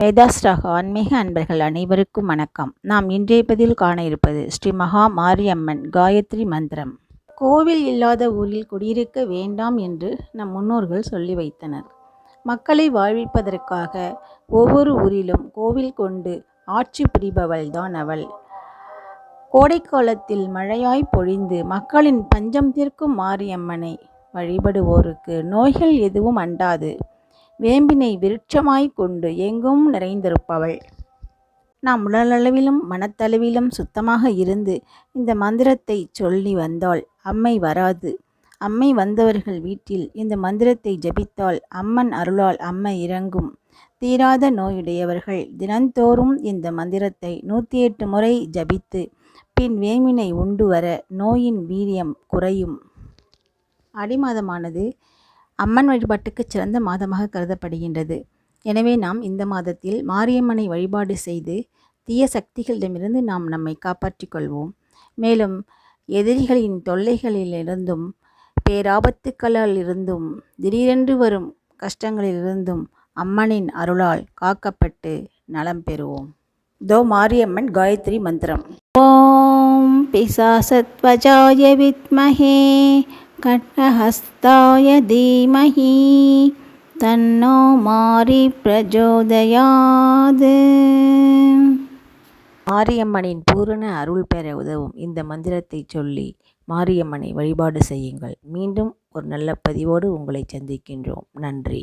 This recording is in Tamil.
வேதாஸ்டாக ஆன்மீக அன்பர்கள் அனைவருக்கும் வணக்கம். நாம் இன்றைய பதில் காண இருப்பது ஸ்ரீ மகா மாரியம்மன் காயத்ரி மந்திரம். கோவில் இல்லாத ஊரில் குடியிருக்க வேண்டாம் என்று நம் முன்னோர்கள் சொல்லி வைத்தனர். மக்களை வாழ்விப்பதற்காக ஒவ்வொரு ஊரிலும் கோவில் கொண்டு ஆட்சி புரிபவள் தான் அவள். கோடைக்காலத்தில் மழையாய் பொழிந்து மக்களின் பஞ்சம் தீர்க்கும் மாரியம்மனை வழிபடுவோருக்கு நோய்கள் எதுவும் அண்டாது. வேம்பினை விருட்சமாய் கொண்டு எங்கும் நிறைந்திருப்பவள். நாம் உடலளவிலும் மனத்தளவிலும் சுத்தமாக இருந்து இந்த மந்திரத்தை சொல்லி வந்தால் அம்மை வராது. அம்மை வந்தவர்கள் வீட்டில் இந்த மந்திரத்தை ஜபித்தால் அம்மன் அருளால் அம்மை இறங்கும். தீராத நோயுடையவர்கள் தினந்தோறும் இந்த மந்திரத்தை நூற்றி எட்டு முறை ஜபித்து பின் வேமினை உண்டு வர நோயின் வீரியம் குறையும். அடிமாதமானது அம்மன் வழிபாட்டுக்கு சிறந்த மாதமாக கருதப்படுகின்றது. எனவே நாம் இந்த மாதத்தில் மாரியம்மனை வழிபாடு செய்து தீய சக்திகளிடமிருந்து நாம் நம்மை காப்பாற்றிக் கொள்வோம். மேலும் எதிரிகளின் தொல்லைகளிலிருந்தும் பேராபத்துக்களால் இருந்தும் திடீரென்று வரும் கஷ்டங்களிலிருந்தும் அம்மனின் அருளால் காக்கப்பட்டு நலம் பெறுவோம். தோ மாரியம்மன் காயத்ரி மந்திரம். ஓம் பிசாசத்வஜாய வித்மஹே. கட்டஹஸ்தாய தீமஹி தன்னோ மாரி பிரஜோதயாது. மாரியம்மனின் பூரண அருள் பெற உதவும் இந்த மந்திரத்தை சொல்லி மாரியம்மனை வழிபாடு செய்யுங்கள். மீண்டும் ஒரு நல்ல பதிவோடு உங்களை சந்திக்கின்றோம். நன்றி.